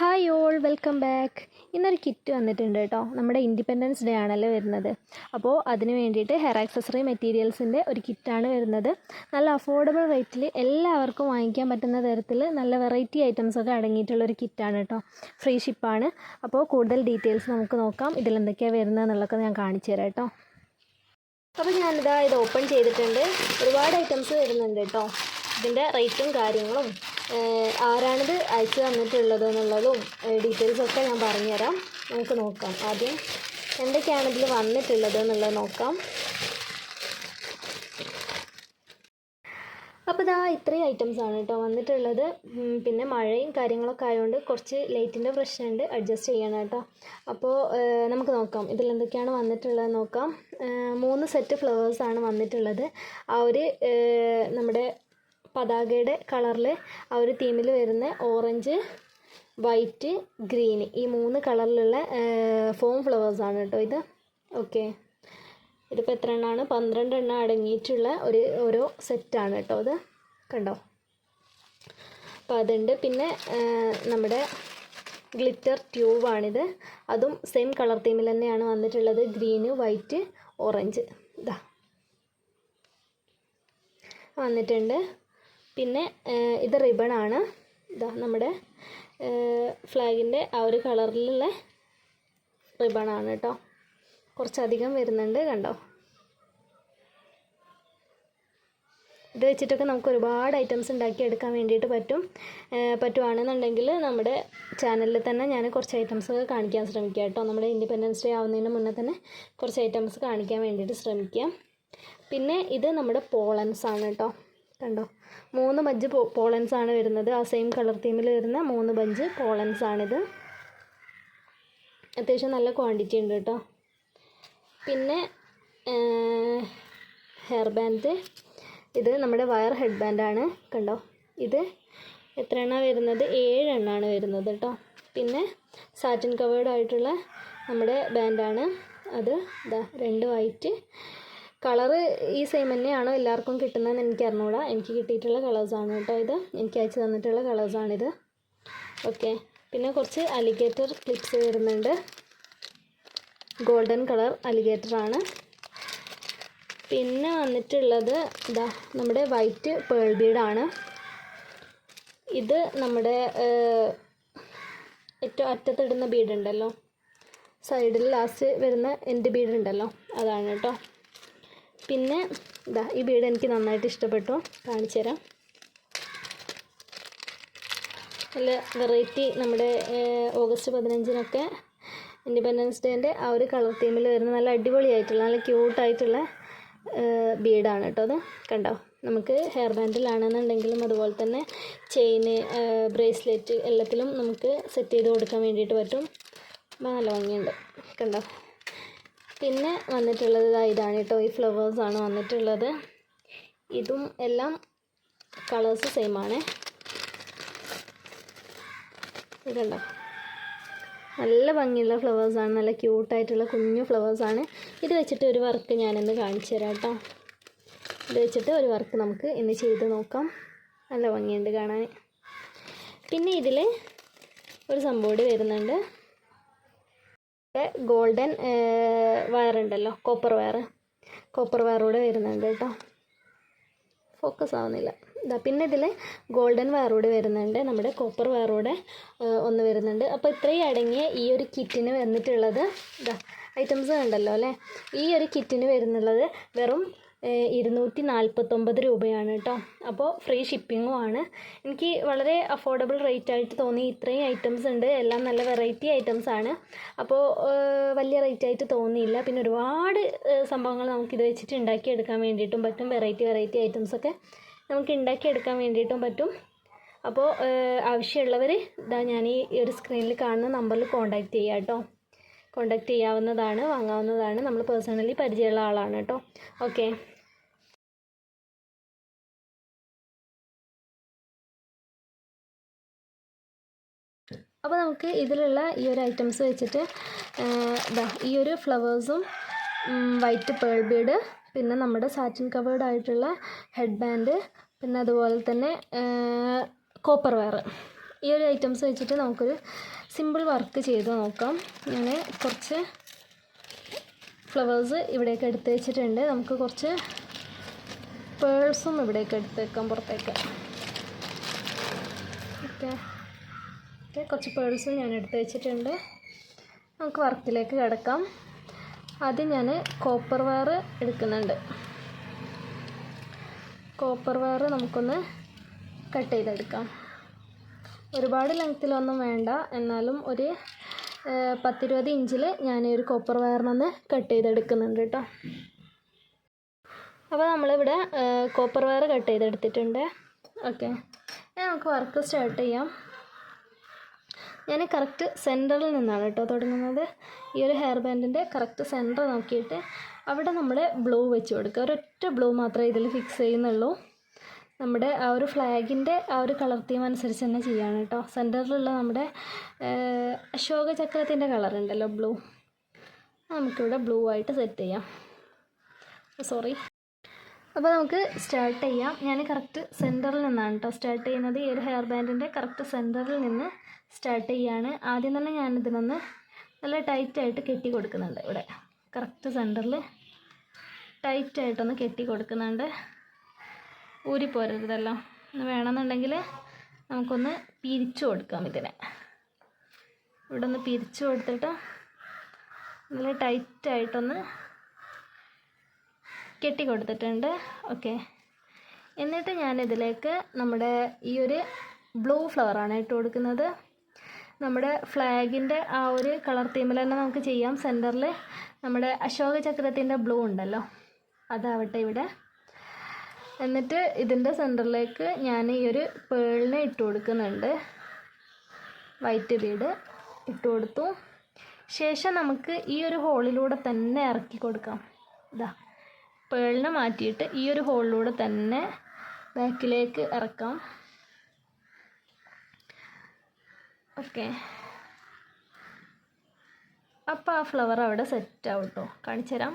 Hi all welcome back ഇന്നൊരു kit വന്നിട്ടുണ്ട് കേട്ടോ. നമ്മുടെ ഇൻഡിപെൻഡൻസ് ഡേ ആണല്ലോ വരുന്നത്. അപ്പോൾ അതിന് വേണ്ടിയിട്ട് ഹെയർ ആക്സസറി മെറ്റീരിയൽസിന്റെ ഒരു കിറ്റാണ് വരുന്നത്. നല്ല അഫോർഡബിൾ റേറ്റിൽ എല്ലാവർക്കും വാങ്ങിക്കാൻ പറ്റുന്ന തരത്തിൽ നല്ല വെറൈറ്റി ഐറ്റംസ് ഒക്കെ അടങ്ങിയിട്ടുള്ള ഒരു കിറ്റാണ് കേട്ടോ. ഫ്രീ ഷിപ്പാണ് അപ്പോൾ കൂടുതൽ ഡീറ്റെയിൽസ് നമുക്ക് നോക്കാം. ഇതിലെന്തൊക്കെയാണ് വരുന്നത് എന്നുള്ളതൊക്കെ ഞാൻ കാണിച്ചു തരാം കേട്ടോ. അപ്പോൾ ഞാനിതാ ഇത് ഓപ്പൺ ചെയ്തിട്ടുണ്ട്. ഒരുപാട് ഐറ്റംസ് വരുന്നുണ്ട് കേട്ടോ. ഇതിന്റെ റേറ്റും കാര്യങ്ങളും. ആരാണിത് അയച്ചു തന്നിട്ടുള്ളത് എന്നുള്ളതും ഡീറ്റെയിൽസൊക്കെ ഞാൻ പറഞ്ഞുതരാം. നമുക്ക് നോക്കാം. ആദ്യം എന്തൊക്കെയാണ് ഇതിൽ വന്നിട്ടുള്ളത് എന്നുള്ളത് നോക്കാം. അപ്പോൾ ഇതാ ഇത്രയും ഐറ്റംസ് ആണ് കേട്ടോ വന്നിട്ടുള്ളത്. പിന്നെ മഴയും കാര്യങ്ങളൊക്കെ ആയതുകൊണ്ട് കുറച്ച് ലൈറ്റിന്റെ പ്രശ്നമുണ്ട് അഡ്ജസ്റ്റ് ചെയ്യണം കേട്ടോ. അപ്പോൾ നമുക്ക് നോക്കാം. ഇതിൽ എന്തൊക്കെയാണ് വന്നിട്ടുള്ളത് നോക്കാം. മൂന്ന് സെറ്റ് ഫ്ലവേഴ്സാണ് വന്നിട്ടുള്ളത്. ആ ഒരു നമ്മുടെ പതാകയുടെ കളറിൽ ആ ഒരു തീമിൽ വരുന്ന ഓറഞ്ച് വൈറ്റ് ഗ്രീൻ ഈ മൂന്ന് കളറിലുള്ള ഫോം ഫ്ലവേഴ്സാണ് കേട്ടോ ഇത്. ഓക്കെ ഇതിപ്പോൾ എത്ര എണ്ണമാണ് പന്ത്രണ്ട് എണ്ണം അടങ്ങിയിട്ടുള്ള ഒരു ഓരോ സെറ്റാണ് കേട്ടോ ഇത്. കണ്ടോ? അപ്പോൾ അതുണ്ട്. പിന്നെ നമ്മുടെ ഗ്ലിറ്റർ ട്യൂബാണിത് അതും സെയിം കളർ തീമിൽ തന്നെയാണ് വന്നിട്ടുള്ളത്. ഗ്രീന് വൈറ്റ് ഓറഞ്ച് ഇതാ വന്നിട്ടുണ്ട്. പിന്നെ ഇത് റിബൺ ആണ് ഇതാ നമ്മുടെ ഫ്ലാഗിന്റെ ആ ഒരു കളറിലുള്ള റിബൺ ആണ് കേട്ടോ. കുറച്ചധികം വരുന്നുണ്ട് കണ്ടോ? ഇത് വെച്ചിട്ടൊക്കെ നമുക്ക് ഒരുപാട് ഐറ്റംസ് ഉണ്ടാക്കിയെടുക്കാൻ വേണ്ടിയിട്ട് പറ്റും പറ്റുവാണെന്നുണ്ടെങ്കിൽ നമ്മുടെ ചാനലിൽ തന്നെ ഞാൻ കുറച്ച് ഐറ്റംസ് കാണിക്കാൻ ശ്രമിക്കാം കേട്ടോ. നമ്മുടെ ഇൻഡിപെൻഡൻസ് ഡേ ആവുന്നതിന് മുന്നേ തന്നെ കുറച്ച് ഐറ്റംസ് കാണിക്കാൻ വേണ്ടിയിട്ട് ശ്രമിക്കാം. പിന്നെ ഇത് നമ്മുടെ പോളൻസ് ആണ് കേട്ടോ. കണ്ടോ? മൂന്ന് ബഞ്ച് പോളൻസ് ആണ് വരുന്നത്. ആ സെയിം കളർ തീമിൽ വരുന്ന മൂന്ന് ബഞ്ച് പോളൻസ് ആണിത്. അത്യാവശ്യം നല്ല ക്വാണ്ടിറ്റി ഉണ്ട് കേട്ടോ. പിന്നെ ഹെയർ ബാൻഡ് ഇത് നമ്മുടെ വയർ ഹെഡ് ബാൻഡാണ് കണ്ടോ? ഇത് എത്ര എണ്ണ വരുന്നത്? ഏഴെണ്ണമാണ് വരുന്നത് കേട്ടോ. പിന്നെ സാറ്റിൻ കവേർഡ് ആയിട്ടുള്ള നമ്മുടെ ബാൻഡാണ് അത് ഇതാ രണ്ട് വൈറ്റ് കളറ് ഈ സെയിം തന്നെയാണോ എല്ലാവർക്കും കിട്ടുന്നതെന്ന് എനിക്ക് അറിഞ്ഞൂടാ. എനിക്ക് കിട്ടിയിട്ടുള്ള കളേഴ്സാണ് കേട്ടോ ഇത്. എനിക്ക് അയച്ചു തന്നിട്ടുള്ള കളേഴ്സാണിത് ഓക്കെ പിന്നെ കുറച്ച് അലിഗേറ്റർ ക്ലിപ്സ് വരുന്നുണ്ട്. ഗോൾഡൻ കളർ അലിഗേറ്ററാണ് പിന്നെ വന്നിട്ടുള്ളത് ഇതാ നമ്മുടെ വൈറ്റ് പേൾ ബീഡാണ് ഇത് നമ്മുടെ ഏറ്റവും അറ്റത്തിടുന്ന ബീഡുണ്ടല്ലോ സൈഡിൽ ലാസ്റ്റ് വരുന്ന എന്റെ ബീഡുണ്ടല്ലോ അതാണ് കേട്ടോ. പിന്നെ ഇതാ ഈ ബീഡ് എനിക്ക് നന്നായിട്ട് ഇഷ്ടപ്പെട്ടു. കാണിച്ചു തരാം. നല്ല വെറൈറ്റി നമ്മുടെ ഓഗസ്റ്റ് പതിനഞ്ചിനൊക്കെ ഇൻഡിപെൻഡൻസ് ഡേന്റെ ആ ഒരു കളർ തീമിൽ വരുന്ന നല്ല അടിപൊളിയായിട്ടുള്ള നല്ല ക്യൂട്ടായിട്ടുള്ള ബീഡാണ് കേട്ടോ അത്. കണ്ടോ? നമുക്ക് ഹെയർ ബാൻഡിലാണെന്നുണ്ടെങ്കിലും അതുപോലെ തന്നെ ചെയിന് ബ്രേസ്ലെറ്റ് എല്ലാത്തിലും നമുക്ക് സെറ്റ് ചെയ്ത് കൊടുക്കാൻ വേണ്ടിയിട്ട് പറ്റും. നല്ല ഭംഗിയുണ്ട്. കണ്ടോ? പിന്നെ വന്നിട്ടുള്ളത് ഇതാണ് കേട്ടോ. ഈ ഫ്ലവേഴ്സാണ് വന്നിട്ടുള്ളത്. ഇതും എല്ലാം കളേഴ്സ് സെയിം ആണ്. ഇത് നല്ല ഭംഗിയുള്ള ഫ്ലവേഴ്സാണ് നല്ല ക്യൂട്ടായിട്ടുള്ള കുഞ്ഞു ഫ്ലവേഴ്സാണ് ഇത് വെച്ചിട്ട് ഒരു വർക്ക് ഞാനിന്ന് കാണിച്ചു തരാം കേട്ടോ. ഇത് വെച്ചിട്ട് ഒരു വർക്ക് നമുക്ക് ഇന്ന് ചെയ്ത് നോക്കാം. നല്ല ഭംഗിയുണ്ട് കാണാൻ. പിന്നെ ഇതിൽ ഒരു സംഭവം വരുന്നുണ്ട്. ഗോൾഡൻ വയർ ഉണ്ടല്ലോ കോപ്പർ വയർ കോപ്പർ വയറൂടെ വരുന്നുണ്ട് കേട്ടോ. ഫോക്കസ് ആവുന്നില്ല. ഇതാ പിന്നെ ഇതിൽ ഗോൾഡൻ വയറൂടെ വരുന്നുണ്ട്. നമ്മുടെ കോപ്പർ വയറൂടെ ഒന്ന് വരുന്നുണ്ട്. അപ്പോൾ ഇത്രയും അടങ്ങിയ ഈ ഒരു കിറ്റിന് വന്നിട്ടുള്ളത് ഇതാ ഐറ്റംസ് കണ്ടല്ലോ അല്ലേ? ഈ ഒരു കിറ്റിന് വരുന്നുള്ളത് വെറും ഇരുന്നൂറ്റി നാൽപ്പത്തൊമ്പത് രൂപയാണ് കേട്ടോ അപ്പോൾ ഫ്രീ ഷിപ്പിങ്ങും ആണ്. എനിക്ക് വളരെ അഫോർഡബിൾ റേറ്റ് ആയിട്ട് തോന്നി. ഇത്രയും ഐറ്റംസ് ഉണ്ട്. എല്ലാം നല്ല വെറൈറ്റി ഐറ്റംസ് ആണ്. അപ്പോൾ വലിയ റേറ്റ് ആയിട്ട് തോന്നിയില്ല. പിന്നെ ഒരുപാട് സംഭവങ്ങൾ നമുക്ക് ഇത് വെച്ചിട്ട് ഉണ്ടാക്കിയെടുക്കാൻ വേണ്ടിയിട്ടും പറ്റും. വെറൈറ്റി വെറൈറ്റി ഐറ്റംസ് ഒക്കെ നമുക്ക് ഉണ്ടാക്കിയെടുക്കാൻ വേണ്ടിയിട്ടും പറ്റും. അപ്പോൾ ആവശ്യമുള്ളവർ ഇതാ ഞാൻ ഈ ഒരു സ്ക്രീനിൽ കാണുന്ന നമ്പറിൽ കോൺടാക്റ്റ് ചെയ്യാം കേട്ടോ കോൺടാക്റ്റ് ചെയ്യാവുന്നതാണ് വാങ്ങാവുന്നതാണ്. നമ്മൾ പേഴ്സണലി പരിചയമുള്ള ആളാണ് കേട്ടോ. ഓക്കെ അപ്പോൾ നമുക്ക് ഇതിലുള്ള ഈ ഒരു ഐറ്റംസ് വെച്ചിട്ട് ഈ ഒരു ഫ്ലവേഴ്സും വൈറ്റ് പേൾ ബീഡ് പിന്നെ നമ്മുടെ സാറ്റിൻ കവേർഡ് ആയിട്ടുള്ള ഹെഡ് ബാൻഡ് പിന്നെ അതുപോലെ തന്നെ കോപ്പർ വയർ ഈ ഒരു ഐറ്റംസ് വെച്ചിട്ട് നമുക്കൊരു സിമ്പിൾ വർക്ക് ചെയ്ത് നോക്കാം. ഞാൻ കുറച്ച് ഫ്ലവേഴ്സ് ഇവിടേക്ക് എടുത്ത് വെച്ചിട്ടുണ്ട്. നമുക്ക് കുറച്ച് പേഴ്സും ഇവിടേക്ക് എടുത്ത് വെക്കാം പുറത്തേക്ക്. ഓക്കെ കുറച്ച് പേഴ്സും ഞാൻ എടുത്ത് വെച്ചിട്ടുണ്ട്. നമുക്ക് വർക്കിലേക്ക് കിടക്കാം. ആദ്യം ഞാൻ കോപ്പർ വയർ എടുക്കുന്നുണ്ട്. കോപ്പർ വയർ നമുക്കൊന്ന് കട്ട് ചെയ്തെടുക്കാം. ഒരുപാട് ലെങ്ത്തിലൊന്നും വേണ്ട. എന്നാലും ഒരു പത്തിരുപത് ഇഞ്ചിൽ ഞാൻ ഒരു കോപ്പർ വയറിനൊന്ന് കട്ട് ചെയ്തെടുക്കുന്നുണ്ട് കേട്ടോ. അപ്പോൾ നമ്മളിവിടെ കോപ്പർ വയർ കട്ട് ചെയ്തെടുത്തിട്ടുണ്ട്. ഓക്കെ നമുക്ക് വർക്ക് സ്റ്റാർട്ട് ചെയ്യാം. ഞാൻ കറക്റ്റ് സെന്ററിൽ നിന്നാണ് കേട്ടോ തുടങ്ങുന്നത്. ഈ ഒരു ഹെയർ ബാൻഡിന്റെ കറക്റ്റ് സെന്റർ നോക്കിയിട്ട് അവിടെ നമ്മൾ ബ്ലൂ വെച്ച് കൊടുക്കുക. ഒരൊറ്റ ബ്ലൂ മാത്രമേ ഇതിൽ ഫിക്സ് ചെയ്യുന്നുള്ളൂ. നമ്മുടെ ആ ഒരു ഫ്ലാഗിന്റെ ആ ഒരു കളർ തീം അനുസരിച്ച് തന്നെ ചെയ്യാണ് കേട്ടോ. സെന്ററിലുള്ള നമ്മുടെ അശോക ചക്രത്തിന്റെ കളർ ഉണ്ടല്ലോ ബ്ലൂ നമുക്കിവിടെ ബ്ലൂ ആയിട്ട് സെറ്റ് ചെയ്യാം. സോറി അപ്പോൾ നമുക്ക് സ്റ്റാർട്ട് ചെയ്യാം. ഞാൻ കറക്റ്റ് സെന്ററിൽ നിന്നാണ് കേട്ടോ സ്റ്റാർട്ട് ചെയ്യുന്നത്. ഈ ഒരു ഹെയർ ബാൻഡിന്റെ കറക്റ്റ് സെന്ററിൽ നിന്ന് സ്റ്റാർട്ട് ചെയ്യാണ്. ആദ്യം തന്നെ ഞാൻ ഇതിനൊന്ന് നല്ല ടൈറ്റായിട്ട് കെട്ടി കൊടുക്കുന്നുണ്ട് ഇവിടെ. കറക്റ്റ് സെന്ററിൽ ടൈറ്റായിട്ടൊന്ന് കെട്ടി കൊടുക്കുന്നുണ്ട്. ഊരിപ്പോരരുതല്ലോ വേണമെന്നുണ്ടെങ്കിൽ നമുക്കൊന്ന് പിരിച്ചു കൊടുക്കാം ഇതിനെ. ഇവിടെ ഒന്ന് പിരിച്ചു കൊടുത്തിട്ട് നല്ല ടൈറ്റായിട്ടൊന്ന് കെട്ടി കൊടുത്തിട്ടുണ്ട് ഓക്കെ. എന്നിട്ട് ഞാൻ ഇതിലേക്ക് നമ്മുടെ ഈ ഒരു ബ്ലൂ ഫ്ലവറാണ് ഇട്ട് കൊടുക്കുന്നത്. നമ്മുടെ ഫ്ലാഗിന്റെ ആ ഒരു കളർ തീമിൽ തന്നെ നമുക്ക് ചെയ്യാം. സെന്ററിൽ നമ്മുടെ അശോക ചക്രത്തിന്റെ ബ്ലൂ ഉണ്ടല്ലോ. അതാവട്ടെ ഇവിടെ. എന്നിട്ട് ഇതിന്റെ സെന്ററിലേക്ക് ഞാൻ ഈ ഒരു പേളിനെ ഇട്ട് കൊടുക്കുന്നുണ്ട്. വൈറ്റ് ബീഡ് ഇട്ട് കൊടുത്തു. ശേഷം നമുക്ക് ഈ ഒരു ഹോളിലൂടെ തന്നെ ഇറക്കി കൊടുക്കാം. ഇതാ പേളിനെ മാറ്റിയിട്ട് ഈ ഒരു ഹോളിലൂടെ തന്നെ ബാക്കിലേക്ക് ഇറക്കാം. ഓക്കെ. അപ്പോൾ ആ ഫ്ലവർ അവിടെ സെറ്റ് ആവും കേട്ടോ കാണിച്ചു തരാം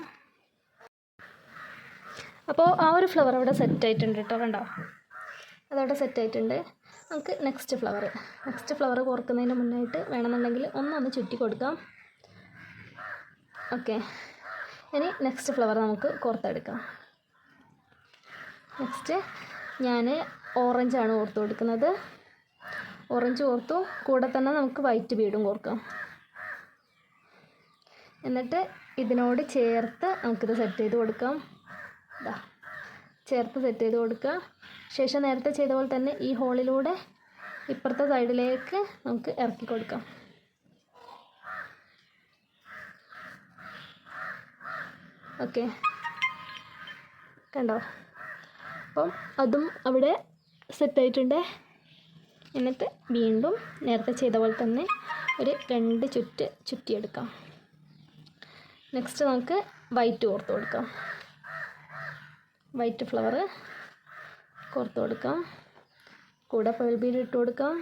അപ്പോൾ ആ ഒരു ഫ്ലവർ അവിടെ സെറ്റ് ആയിട്ടുണ്ട് കേട്ടോ കണ്ടോ? അതവിടെ സെറ്റ് ആയിട്ടുണ്ട്. നമുക്ക് നെക്സ്റ്റ് ഫ്ലവർ നെക്സ്റ്റ് ഫ്ലവർ കോർക്കുന്നതിന് മുന്നായിട്ട് വേണമെന്നുണ്ടെങ്കിൽ ഒന്നൊന്ന് ചുറ്റി കൊടുക്കാം. ഓക്കെ ഇനി നെക്സ്റ്റ് ഫ്ലവർ നമുക്ക് കോർത്തെടുക്കാം. നെക്സ്റ്റ് ഞാൻ ഓറഞ്ചാണ് ഓർത്തു കൊടുക്കുന്നത്. ഓറഞ്ച് കോർത്തു. കൂടെ തന്നെ നമുക്ക് വൈറ്റ് ബീഡും കോർക്കാം. എന്നിട്ട് ഇതിനോട് ചേർത്ത് നമുക്കിത് സെറ്റ് ചെയ്ത് കൊടുക്കാം. ഇതാ ചേർത്ത് സെറ്റ് ചെയ്ത് കൊടുക്കുക. ശേഷം നേരത്തെ ചെയ്ത പോലെ തന്നെ ഈ ഹോളിലൂടെ ഇപ്പുറത്തെ സൈഡിലേക്ക് നമുക്ക് ഇറക്കി കൊടുക്കാം. ഓക്കെ കണ്ടോ? അപ്പം അതും അവിടെ സെറ്റായിട്ടുണ്ട് എന്നിട്ട് വീണ്ടും നേരത്തെ ചെയ്ത പോലെ തന്നെ ഒരു രണ്ട് ചുറ്റ് ചുറ്റിയെടുക്കാം. നെക്സ്റ്റ് നമുക്ക് വൈറ്റ് ഓർത്ത് കൊടുക്കാം. വൈറ്റ് ഫ്ലവർ കോർത്ത് കൊടുക്കാം. കൂടെ പേൾ ഇട്ട് കൊടുക്കാം.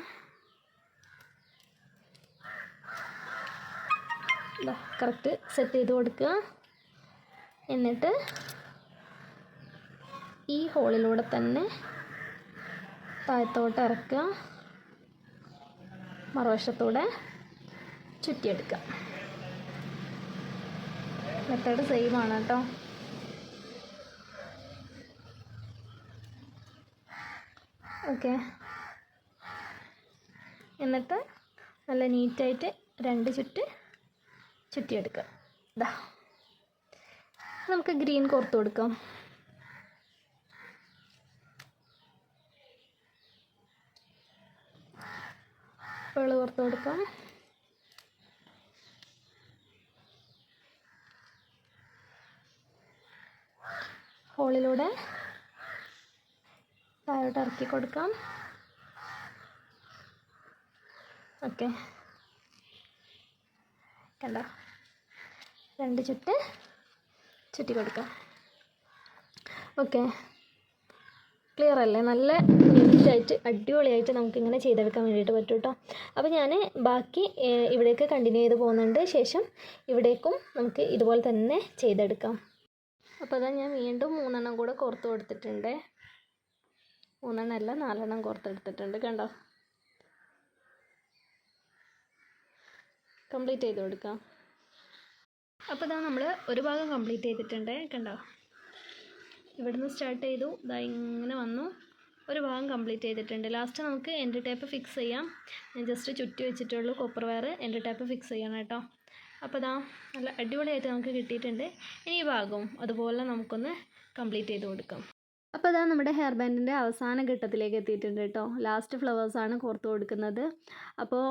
കറക്റ്റ് സെറ്റ് ചെയ്ത് കൊടുക്കുക. എന്നിട്ട് ഈ ഹോളിലൂടെ തന്നെ താഴത്തോട്ട് ഇറക്കുക. മറുവശത്തൂടെ ചുറ്റിയെടുക്കുക. മെത്തേഡ് സെയിം ആണ് കേട്ടോ. ഓക്കെ. എന്നിട്ട് നല്ല നീറ്റായിട്ട് രണ്ട് ചുറ്റ് ചുറ്റിയെടുക്കുക ഇതാ നമുക്ക് ഗ്രീൻ കോർത്ത് കൊടുക്കാം. വെള്ളം കോർത്ത് കൊടുക്കാം. ഹോളിലൂടെ താഴോട്ട് ഇറക്കി കൊടുക്കാം. ഓക്കെ. കണ്ടോ? രണ്ട് ചുറ്റ് ചുറ്റി കൊടുക്കാം. ഓക്കെ. ക്ലിയർ അല്ലേ? നല്ല നീറ്റായിട്ട് അടിപൊളിയായിട്ട് നമുക്കിങ്ങനെ ചെയ്തെടുക്കാൻ വേണ്ടിയിട്ട് പറ്റും കേട്ടോ അപ്പോൾ ഞാൻ ബാക്കി ഇവിടേക്ക് കണ്ടിന്യൂ ചെയ്ത് പോകുന്നുണ്ട് ശേഷം ഇവിടേക്കും നമുക്ക് ഇതുപോലെ തന്നെ ചെയ്തെടുക്കാം. അപ്പോൾ അതാ ഞാൻ വീണ്ടും മൂന്നെണ്ണം കൂടെ കോർത്ത് കൊടുത്തിട്ടുണ്ട്. മൂന്നെണ്ണം അല്ല നാലെണ്ണം കോർത്തെടുത്തിട്ടുണ്ട് കണ്ടോ? കംപ്ലീറ്റ് ചെയ്ത് കൊടുക്കാം. അപ്പോൾ ഇതാ നമ്മൾ ഒരു ഭാഗം കംപ്ലീറ്റ് ചെയ്തിട്ടുണ്ട് കണ്ടോ? ഇവിടുന്ന് സ്റ്റാർട്ട് ചെയ്തു. ഇതാ ഇങ്ങനെ വന്നു. ഒരു ഭാഗം കംപ്ലീറ്റ് ചെയ്തിട്ടുണ്ട്. ലാസ്റ്റ് നമുക്ക് എന്റെ ടേപ്പ് ഫിക്സ് ചെയ്യാം. ഞാൻ ജസ്റ്റ് ചുറ്റി വെച്ചിട്ടുള്ളൂ കോപ്പർ വയർ എന്റെ ടേപ്പ് ഫിക്സ് ചെയ്യണം കേട്ടോ. അപ്പോൾ ഇതാ നല്ല അടിപൊളിയായിട്ട് നമുക്ക് കിട്ടിയിട്ടുണ്ട്. ഇനി ഈ ഭാഗവും അതുപോലെ നമുക്കൊന്ന് കംപ്ലീറ്റ് ചെയ്ത് കൊടുക്കാം. അപ്പോൾ അതാ നമ്മുടെ ഹെയർ ബാൻഡിന്റെ അവസാന ഘട്ടത്തിലേക്ക് എത്തിയിട്ടുണ്ട് കേട്ടോ. ലാസ്റ്റ് ഫ്ലവേഴ്സാണ് കോർത്ത് കൊടുക്കുന്നത്. അപ്പോൾ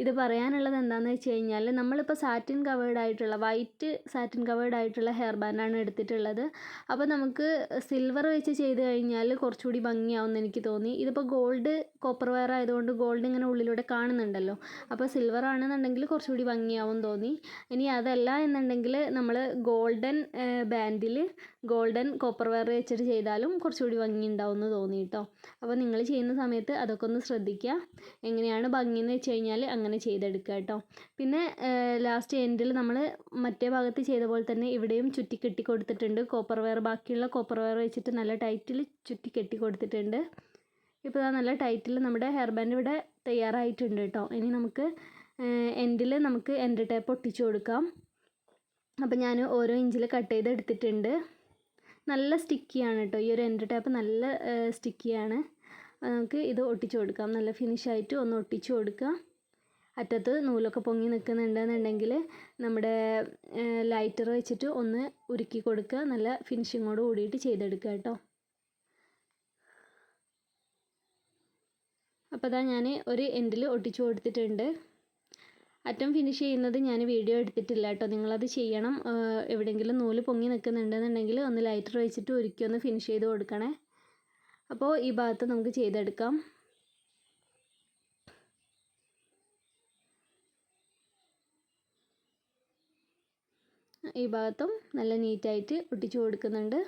ഇത് പറയാനുള്ളത് എന്താണെന്ന് വെച്ച് കഴിഞ്ഞാൽ നമ്മളിപ്പോൾ സാറ്റിൻ കവേർഡ് ആയിട്ടുള്ള വൈറ്റ് സാറ്റിൻ കവേർഡ് ആയിട്ടുള്ള ഹെയർ ബാൻഡാണ് എടുത്തിട്ടുള്ളത്. അപ്പോൾ നമുക്ക് സിൽവർ വെച്ച് ചെയ്ത് കഴിഞ്ഞാൽ കുറച്ചുകൂടി ഭംഗിയാവുമെന്ന് എനിക്ക് തോന്നി. ഇതിപ്പോൾ ഗോൾഡ് കോപ്പർ വയർ ആയതുകൊണ്ട് ഗോൾഡ് ഇങ്ങനെ ഉള്ളിലൂടെ കാണുന്നുണ്ടല്ലോ. അപ്പോൾ സിൽവർ ആണെന്നുണ്ടെങ്കിൽ കുറച്ചുകൂടി ഭംഗിയാവും തോന്നി. ഇനി അതല്ല എന്നുണ്ടെങ്കിൽ നമ്മൾ ഗോൾഡൻ ബാൻഡിൽ ഗോൾഡൻ കോപ്പർ വയർ വെച്ചിട്ട് ചെയ്താലും കുറച്ചുകൂടി ഭംഗി ഉണ്ടാവും എന്ന് തോന്നി കേട്ടോ അപ്പോൾ നിങ്ങൾ ചെയ്യുന്ന സമയത്ത് അതൊക്കെ ഒന്ന് ശ്രദ്ധിക്കുക. എങ്ങനെയാണ് ഭംഗി എന്ന് വെച്ച് കഴിഞ്ഞാൽ അങ്ങനെ ചെയ്തെടുക്കുക കേട്ടോ പിന്നെ ലാസ്റ്റ് എൻഡിൽ നമ്മൾ മറ്റേ ഭാഗത്ത് ചെയ്ത പോലെ തന്നെ ഇവിടെയും ചുറ്റി കെട്ടി കൊടുത്തിട്ടുണ്ട്. കോപ്പർ വയർ ബാക്കിയുള്ള കോപ്പർ വയർ വെച്ചിട്ട് നല്ല ടൈറ്റിൽ ചുറ്റി കെട്ടി കൊടുത്തിട്ടുണ്ട്. ഇപ്പോൾ ഇതാ നല്ല ടൈറ്റിൽ നമ്മുടെ ഹെയർ ബാൻഡ് ഇവിടെ തയ്യാറായിട്ടുണ്ട് കേട്ടോ ഇനി നമുക്ക് എൻഡിൽ നമുക്ക് എൻഡ് ടേപ്പ് ഒട്ടിച്ചു കൊടുക്കാം. അപ്പോൾ ഞാൻ ഓരോ ഇഞ്ചിൽ കട്ട് ചെയ്ത് എടുത്തിട്ടുണ്ട് നല്ല സ്റ്റിക്കിയാണ് കേട്ടോ ഈ ഒരു എൻഡ് ടാപ്പ് നല്ല സ്റ്റിക്കിയാണ് നമുക്ക് ഇത് ഒട്ടിച്ചു കൊടുക്കാം. നല്ല ഫിനിഷായിട്ട് ഒന്ന് ഒട്ടിച്ചു കൊടുക്കാം. അറ്റത്ത് നൂലൊക്കെ പൊങ്ങി നിൽക്കുന്നുണ്ടെന്നുണ്ടെങ്കിൽ നമ്മുടെ ലൈറ്റർ വെച്ചിട്ട് ഒന്ന് ഉരുക്കി കൊടുക്കുക. നല്ല ഫിനിഷിങ്ങോട് കൂടിയിട്ട് ചെയ്തെടുക്കുക കേട്ടോ അപ്പോൾ അതാ ഞാൻ ഒരു എൻഡിൽ ഒട്ടിച്ചു കൊടുത്തിട്ടുണ്ട്. അറ്റം ഫിനിഷ് ചെയ്യുന്നത് ഞാൻ വീഡിയോ എടുത്തിട്ടില്ല കേട്ടോ. നിങ്ങളത് ചെയ്യണം. എവിടെയെങ്കിലും നൂൽ പൊങ്ങി നിൽക്കുന്നുണ്ടെന്നുണ്ടെങ്കിൽ ഒന്ന് ലൈറ്റർ വെച്ചിട്ട് ഒരുക്കി ഒന്ന് ഫിനിഷ് ചെയ്ത് കൊടുക്കണേ. അപ്പോൾ ഈ ഭാഗത്ത് നമുക്ക് ചെയ്തെടുക്കാം. ഈ ഭാഗത്തും നല്ല നീറ്റായിട്ട് ഒട്ടിച്ചു കൊടുക്കുന്നുണ്ട്.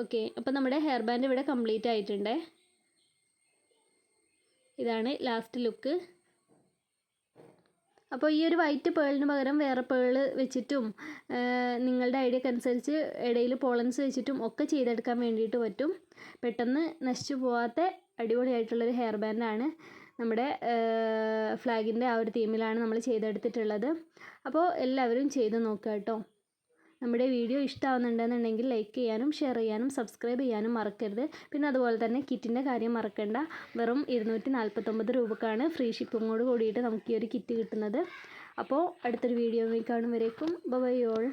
ഓക്കെ അപ്പോൾ നമ്മുടെ ഹെയർ ബാൻഡ് ഇവിടെ കംപ്ലീറ്റ് ആയിട്ടുണ്ടേ. ഇതാണ് ലാസ്റ്റ് ലുക്ക് അപ്പോൾ ഈ ഒരു വൈറ്റ് പേളിന് പകരം വേറെ പേൾ വെച്ചിട്ടും നിങ്ങളുടെ ഐഡിയക്ക് അനുസരിച്ച് ഇടയിൽ പോളൻസ് വെച്ചിട്ടും ഒക്കെ ചെയ്തെടുക്കാൻ വേണ്ടിയിട്ട് പറ്റും. പെട്ടെന്ന് നശിച്ചു പോവാത്ത അടിപൊളിയായിട്ടുള്ളൊരു ഹെയർ ബാൻഡാണ് നമ്മുടെ ഫ്ലാഗിന്റെ ആ ഒരു തീമിലാണ് നമ്മൾ ചെയ്തെടുത്തിട്ടുള്ളത്. അപ്പോൾ എല്ലാവരും ചെയ്ത് നോക്കുക കേട്ടോ. നമ്മുടെ വീഡിയോ ഇഷ്ടമാവുന്നുണ്ടെന്നുണ്ടെങ്കിൽ ലൈക്ക് ചെയ്യാനും ഷെയർ ചെയ്യാനും സബ്സ്ക്രൈബ് ചെയ്യാനും മറക്കരുത്. പിന്നെ അതുപോലെ തന്നെ കിറ്റിന്റെ കാര്യം മറക്കണ്ട. വെറും ഇരുന്നൂറ്റി നാൽപ്പത്തൊമ്പത് രൂപക്കാണ് ഫ്രീ ഷിപ്പിങ്ങോട് കൂടിയിട്ട് നമുക്ക് ഈ ഒരു കിറ്റ് കിട്ടുന്നത്. അപ്പോൾ അടുത്തൊരു വീഡിയോ കാണും വരേക്കും. By all